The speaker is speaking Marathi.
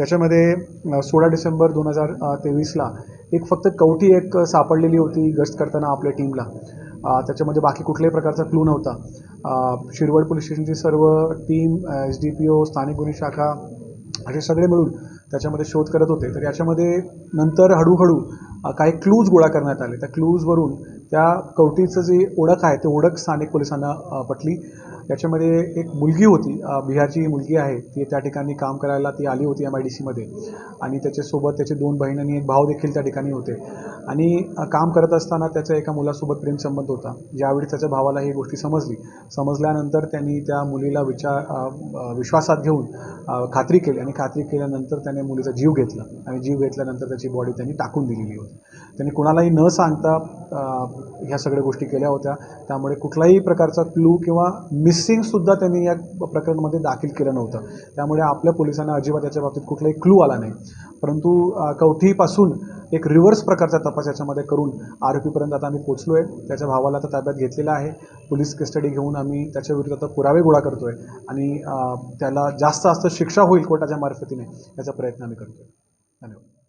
त्याच्यामध्ये सोळा डिसेंबर दोन हजार तेवीसला एक फक्त कवठी एक सापडलेली होती गस्त करताना आपल्या टीमला. त्याच्यामध्ये बाकी कुठल्याही प्रकारचा क्लू नव्हता. शिरवड पोलीस स्टेशनची सर्व team S D P O स्थानिक गुन्हे शाखा असे सगळे मिळून त्याच्यामध्ये शोध करत होते. तर याच्यामध्ये नंतर हळूहळू काही क्लूज गोळा करण्यात आले. त्या क्लूजवरून त्या कवटीचं जी ओळख आहे ते ओळख स्थानिक पोलिसांना पटली. त्याच्यामध्ये एक मुलगी होती बिहारची मुलगी आहे. ती त्या ठिकाणी काम करायला ती आली होती एम आय डी सीमध्ये आणि त्याच्यासोबत त्याचे दोन बहीण आणि एक भाऊ देखील त्या ठिकाणी होते. आणि काम करत असताना त्याचा एका मुलासोबत प्रेमसंबंध होता. ज्यावेळी त्याच्या भावाला ही गोष्टी समजली समजल्यानंतर त्यांनी त्या मुलीला विचार विश्वासात घेऊन खात्री केली. आणि खात्री केल्यानंतर त्याने मुलीचा जीव घेतला. आणि जीव घेतल्यानंतर त्याची बॉडी त्यांनी टाकून दिलेली होती. त्यांनी कुणालाही न सांगता ह्या सगळ्या गोष्टी केल्या होत्या. त्यामुळे कुठलाही प्रकारचा क्लू किंवा मिसिंगसुद्धा त्यांनी या प्रकरणामध्ये दाखल केलं नव्हतं. त्यामुळे आपल्या पोलिसांना अजिबात याच्या बाबतीत कुठलाही क्लू आला नाही. परंतु कवठीपासून एक रिव्हर्स प्रकारचा तपास याच्यामध्ये करून आरोपीपर्यंत आता आम्ही पोचलो आहे त्याच्या भावाला आता ताब्यात घेतलेला आहे. पोलीस कस्टडी घेऊन आम्ही त्याच्याविरुद्ध आता पुरावे गोळा करतो आहे आणि त्याला जास्त जास्त शिक्षा होईल कोर्टाच्या मार्फतीने याचा प्रयत्न आम्ही करतो आहे धन्यवाद.